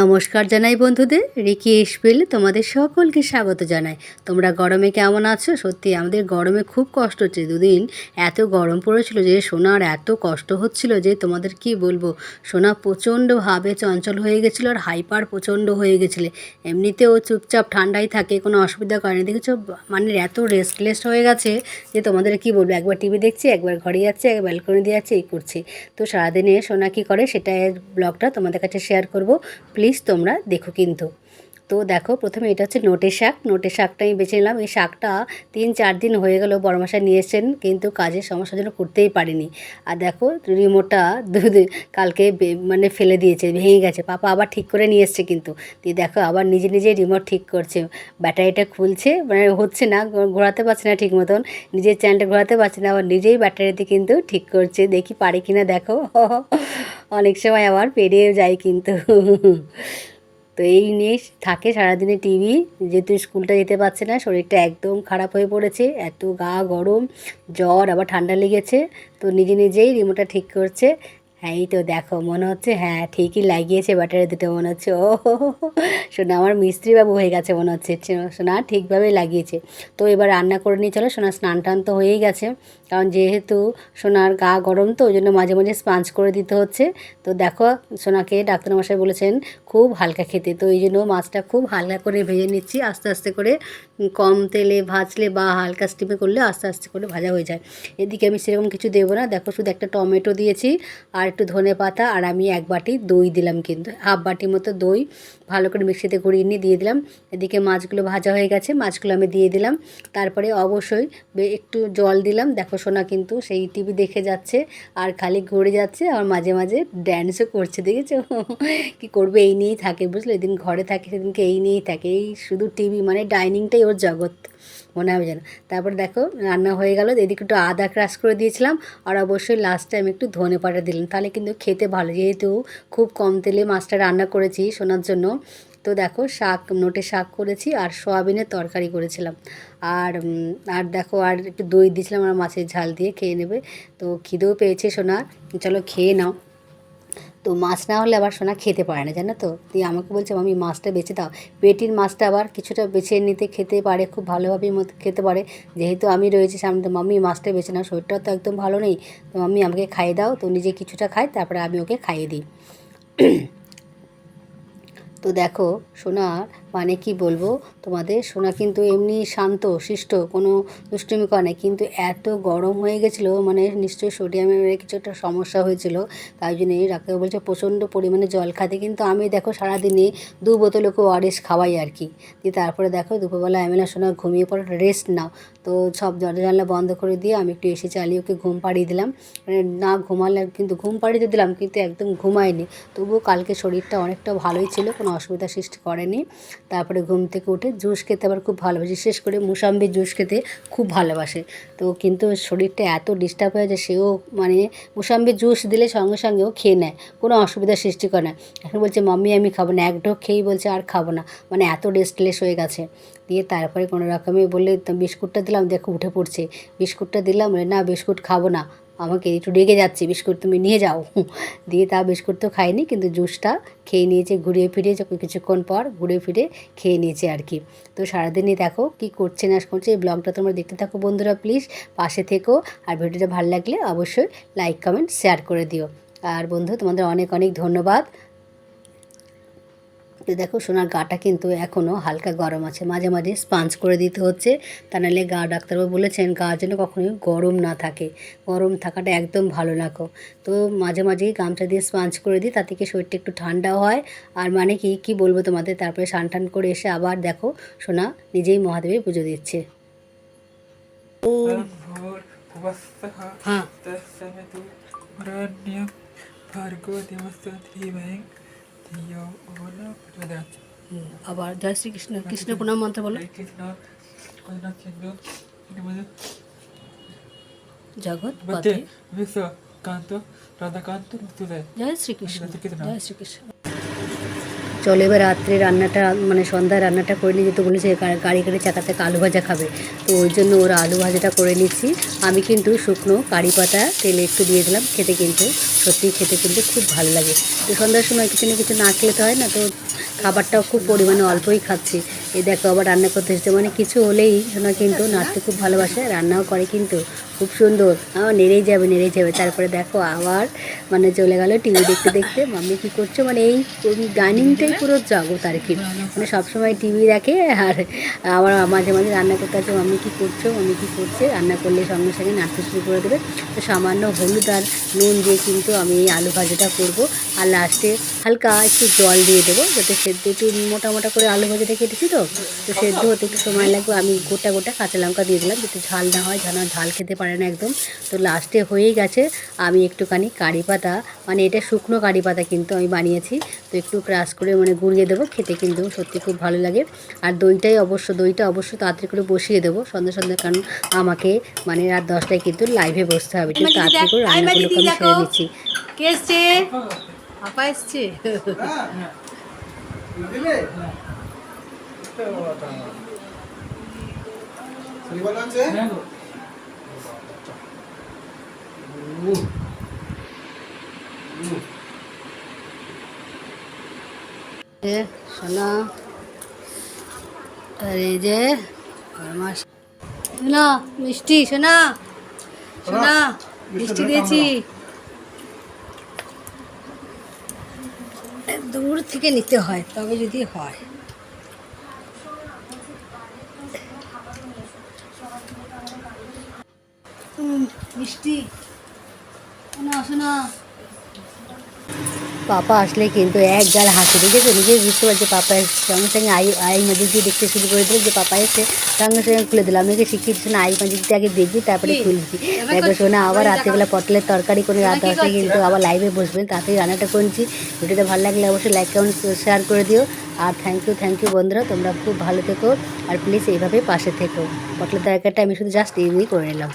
নমস্কার জানাই বন্ধুদের, রিকি ইসপিল তোমাদের সকলকে স্বাগত জানাই। তোমরা গরমে কেমন আছো? সত্যি আমাদের গরমে খুব কষ্ট হচ্ছে। দুদিন এত গরম পড়েছিল যে সোনার এত কষ্ট হচ্ছিল যে তোমাদের কি বলব? সোনা প্রচণ্ডভাবে চঞ্চল হয়ে গেছিল আর হাইপার প্রচণ্ড হয়ে গেছিল। এমনিতেও চুপচাপ ঠান্ডাই থাকে, কোনো অসুবিধা করে না। দেখেছ মানে এত রেস্টলেস হয়ে গেছে যে তোমাদের কি বলব? একবার টিভি দেখছি, একবার ঘরে যাচ্ছে, একবার ব্যালকনি দিয়ে যাচ্ছে, এই করছি। তো সারাদিনে সোনা কী করে সেটা ব্লগটা তোমাদের কাছে শেয়ার করব। প্লিজ তোমরা দেখো কিন্তু। তো দেখো প্রথমে এটা হচ্ছে নোটে শাক। নোটে শাকটা আমি বেছে নিলাম। এই শাকটা তিন, চার দিন হয়ে গেল বড়মশাই নিয়ে এসেছেন, কিন্তু কাজের সমস্যার জন্য করতেই পারিনি। আর দেখো রিমোটটা কালকে মানে ফেলে দিয়েছে, ভেঙে গেছে। পাপা আবার ঠিক করে নিয়ে এসছে কিন্তু। দিয়ে দেখো আবার নিজে নিজে রিমোট ঠিক করছে। ব্যাটারিটা খুলছে মানে হচ্ছে না ঘোরাতে পারছে না ঠিক মতন। নিজের চ্যানেলটা ঘোরাতে পারছে না, আবার নিজেই ব্যাটারিতে কিন্তু ঠিক করছে। দেখি পারে কিনা, দেখো। অনেক সময় আবার পেরিয়ে যায় কিন্তু। তো এই নিয়ে থাকে সারাদিনে টিভি। যেহেতু স্কুলটা যেতে পারছে না, শরীরটা একদম খারাপ হয়ে পড়েছে, এত গা গরম, জ্বর, আবার ঠান্ডা লেগেছে। তো নিজে নিজেই রিমোটটা ঠিক করছে। হ্যাঁ এই তো দেখো, মনে হচ্ছে হ্যাঁ ঠিকই লাগিয়েছে ব্যাটারি দুটো, মনে হচ্ছে, ও। শোনা আমার মিস্ত্রিবাবু হয়ে গেছে, মনে হচ্ছে সোনা ঠিকভাবে লাগিয়েছে। তো এবার রান্না করে নিয়ে চলো, সোনা স্নান টান তো হয়েই গেছে। কারণ যেহেতু সোনার গা গরম তো, ওই জন্য মাঝে মাঝে স্পাঞ্জ করে দিতে হচ্ছে। তো দেখো, সোনাকে ডাক্তারমশাই বলেছেন, খুব হালকা খেতে। তো এই জন্য মাছটা খুব হালকা করে ভেজে নিচ্ছি, আস্তে আস্তে করে কম তেলে ভাজলে বা হালকা স্টিমে করলে আস্তে আস্তে করে ভাজা হয়ে যায়। এদিকে আমি সেরকম কিছু দেবো না। দেখো, শুধু একটা টমেটো দিয়েছি, আর একটু ধনে পাতা আর আমি এক বাটি দই দিলাম কিন্তু। হাফ বাটি মতো দই ভালো করে মিক্সিতে গড়িয়ে নিয়ে দিয়ে দিলাম। এদিকে মাছগুলো ভাজা হয়ে গেছে, মাছগুলো আমি দিয়ে দিলাম। তারপরে অবশ্যই একটু জল দিলাম। দেখো সোনা কিন্তু সেই টিভি দেখে যাচ্ছে আর খালি ঘুরে যাচ্ছে আর মাঝে মাঝে ড্যান্সও করছে, দেখেছ? কি করবে, এই নিয়েই থাকে, বুঝলে? এদিন ঘরে থাকে, সেদিনকে এই নিয়েই থাকে। এই শুধু টিভি মানে ডাইনিংটাই ওর জগৎ। মনে হবে যেন। তারপর দেখো, রান্না হয়ে গেল, এদিকে একটু আদা ক্রাশ করে দিয়েছিলাম, আর অবশ্যই লাস্টে আমি একটু ধনে পাতা দিলাম, তাহলে কিন্তু খেতে ভালো, যেহেতু খুব কম তেলে মাছটা রান্না করেছি শোনার জন্য। তো দেখো, শাক, নোটে শাক করেছি, আর সয়াবিনের তরকারি করেছিলাম। আর আর দেখো, আর একটু দই দিয়েছিলাম আর মাছের ঝাল দিয়ে খেয়ে নেবে। তো খিদেও পেয়েছে সোনা, চলো খেয়ে নাও। তো মাছ না হলে আবার সোনা খেতে পারে না, জানো তো? তুই আমাকে বলছে আমি মাছটা বেছে দাও। পেটির মাছটা আবার কিছুটা বেছে নিতে খেতে পারে, খুব ভালোভাবেই খেতে পারে। যেহেতু আমি রয়েছি সামনে, তো মাম্মি মাছটা বেছে নাও, শরীরটাও তো একদম ভালো নেই। তো মাম্মি আমাকে খাইয়ে দাও, তো নিজে কিছুটা খায় তারপরে আমি ওকে খাইয়ে দিই। তো দেখো সোনার মানে কি বলব? তোমাদের সোনা কিন্তু এমনি শান্ত, শিষ্ট, কোনো দুষ্টুমি করে কিন্তু এত গরম হয়ে গেছিল মানে নিশ্চয়ই সোডিয়ামের কিছু একটা সমস্যা হয়েছিল। তাই জন্য ডাক্তার বলছে প্রচণ্ড পরিমাণে জল খাতে। কিন্তু আমি দেখো সারাদিনে দু বোতল ওকে ওয়ারেস খাওয়াই আর কি। দিয়ে তারপরে দেখো দুপুরবেলা না সোনা ঘুমিয়ে পড়ে রেস্ট নাও। তো সব দরজা জানলা বন্ধ করে দিয়ে আমি একটু এসে চালিয়ে ওকে ঘুম পাড়িয়ে দিলাম। মানে না ঘুমালে কিন্তু ঘুম পাড়িয়ে দিলাম, কিন্তু একদম ঘুমায়নি। তবুও কালকে শরীরটা অনেকটা ভালোই ছিল, কোনো অসুবিধা সৃষ্টি করেনি। তারপরে ঘুম থেকে উঠে জুস খেতে আবার খুব ভালোবাসে। বিশেষ করে মুসাম্বির জুস খেতে খুব ভালোবাসে। তো কিন্তু শরীরটা এত ডিস্টার্ব হয়ে যায়, সেও মানে মুসাম্বির জুস দিলে সঙ্গে সঙ্গেও খেয়ে নেয়, কোনো অসুবিধার সৃষ্টি করে না। এখন বলছে, মাম্মি, আমি খাব না। এক ঢোক খেয়েই বলছে, আর খাব না। মানে এত রেস্টলেস হয়ে গেছে। দিয়ে তারপরে কোনো রকমে বললে বিস্কুটটা দিলাম, দেখো উঠে পড়ছে। বিস্কুটটা দিলাম, বলে, না, বিস্কুট খাব না। আমাকে একটু রেগে যাচ্ছে, বিস্কুট তুমি নিয়ে যাও। দিয়ে তা বিস্কুট তো খাইনি কিন্তু জুসটা খেয়ে নিয়েছে, ঘুরিয়ে ফিরিয়ে যখন কিছুক্ষণ পর ঘুরে ফিরে খেয়ে নিয়েছে আর কি। তো সারাদিনই দেখো কি করছে না করছে, এই ব্লগটা তোমরা দেখতে থাকো বন্ধুরা প্লিজ পাশে থেকো। আর ভিডিওটা ভালো লাগলে অবশ্যই লাইক কমেন্ট শেয়ার করে দিও। আর বন্ধু, তোমাদের অনেক অনেক ধন্যবাদ। তো দেখো সোনার গাটা কিন্তু এখনও হালকা গরম আছে। মাঝে মাঝে স্পাঞ্জ করে দিতে হচ্ছে। তা নাহলে গা ডাক্তারবাবু বলেছেন গা যেন কখনোই গরম না থাকে। গরম থাকাটা একদম ভালো লাগো তো মাঝে মাঝেই গামছা দিয়ে স্পাঞ্জ করে দিই তাতে কি শরীরটা একটু ঠান্ডাও হয়। আর মানে কি কি বলব তোমাদের? তারপরে সান টান করে এসে আবার দেখো সোনা নিজেই মহাদেবের পুজো দিচ্ছে। হ্যাঁ। আবার জয় শ্রীকৃষ্ণ কৃষ্ণ প্রণাম মন্ত্র বলো। জগৎ কান্ত রাধাকান্ত জয় শ্রীকৃষ্ণ জয় শ্রীকৃষ্ণ চলো এবার রাত্রে রান্নাটা মানে সন্ধ্যায় রান্নাটা করে নিয়ে যেতে বলেছে গাড়ি গাড়ি চাকা চাকা আলু ভাজা খাবে। তো ওই জন্য ওরা আলু ভাজাটা করে নিচ্ছি। আমি কিন্তু শুকনো কারি পাতা, তেলে একটু দিয়ে দিলাম, খেতে কিন্তু, সত্যি খেতে কিন্তু খুব ভালো লাগে। তো সন্ধ্যার সময় কিছু না কিছু না খেলে তো হয় না, তো খাবারটাও খুব পরিমাণে অল্পই খাচ্ছি। এই দেখো আবার রান্না করতে এসেছে মানে কিছু হলেই সোনা কিন্তু নাড়তে খুব ভালোবাসে, রান্নাও করে কিন্তু। খুব সুন্দর। আমার নেড়েই যাবে নেড়েই যাবে। তারপরে দেখো আবার মানে চলে গেল টিভি দেখতে দেখতে। মাম্মি কী করছ? মানে এই ডাইনিংটাই পুরো জগৎ আর কি। মানে সবসময় টিভি দেখে আর আবার মাঝে মাঝে রান্না করতে আছে। মাম্মি কী করছ? মাম্মি কী করছে? রান্না করলে সঙ্গে সঙ্গে নাড়তে শুরু করে দেবে। তো সামান্য হলুদ আর নুন দিয়ে কিন্তু আমি এই আলু ভাজাটা করব। আর লাস্টে হালকা একটু জল দিয়ে দেবো। যাতে সেদ্ধ একটু মোটা মোটা করে আলু ভাজাটা কেটেছি তো? তো সেদ্ধ হতে একটু সময় লাগবে। আমি গোটা গোটা কাঁচা লঙ্কা দিয়ে দিলাম। যাতে ঝাল না হয় ঝানা ঝাল খেতে পারে না একদম। তো লাস্টে হয়েই গেছে। আমি একটুখানি কারি পাতা মানে এটা শুকনো কারি পাতা কিন্তু আমি বানিয়েছি। তো একটু ক্রাশ করে মানে গুঁড়িয়ে দেবো খেতে কিন্তু সত্যি খুব ভালো লাগে। আর দইটাই অবশ্য দইটা অবশ্য তাড়াতাড়ি করে বসিয়ে দেবো সন্ধ্যা সন্ধ্যা কারণ আমাকে মানে রাত দশটায় কিন্তু লাইভে বসতে হবে। একটু তাড়াতাড়ি করে রান্নাগুলোকে আমি সেরে নিচ্ছি। কে এসছে? আপা এসছে। হ্যাঁ। গো। সোনা আর এই যে সোনা মিষ্টি সোনা সোনা মিষ্টি দিয়েছি। দূর থেকে নিতে হয় তবে যদি হয়। মিষ্টি। পাপা আসলে কিন্তু এক গাল হাসি দেখেছ? নিজেই বুঝতে পারছে পাপা এসছে। সঙ্গে সঙ্গে আই আই মাঝে দিয়ে দেখতে শুরু করে দিল যে পাপা এসে সঙ্গে সঙ্গে খুলে দিলাম আমাকে শিখিয়ে দিচ্ছে না আই মাঝে দিয়ে আগে দেখবি তারপরে খুলবি দেখো শোনা আবার রাত্রিবেলা পটলের তরকারি করে রাত দশটায় কিন্তু আবার লাইভে বসবেন তাড়াতাড়ি রান্নাটা করেছি। ভিডিওটা ভালো লাগলে অবশ্যই লাইক কমেন্ট শেয়ার করে দিও। আর থ্যাংক ইউ থ্যাংক ইউ বন্ধুরা তোমরা খুব ভালো থেকো। আর প্লিজ এইভাবে পাশে থেকো। পটলের তরকারিটা আমি শুধু জাস্ট এইভাবেই করে নিলাম।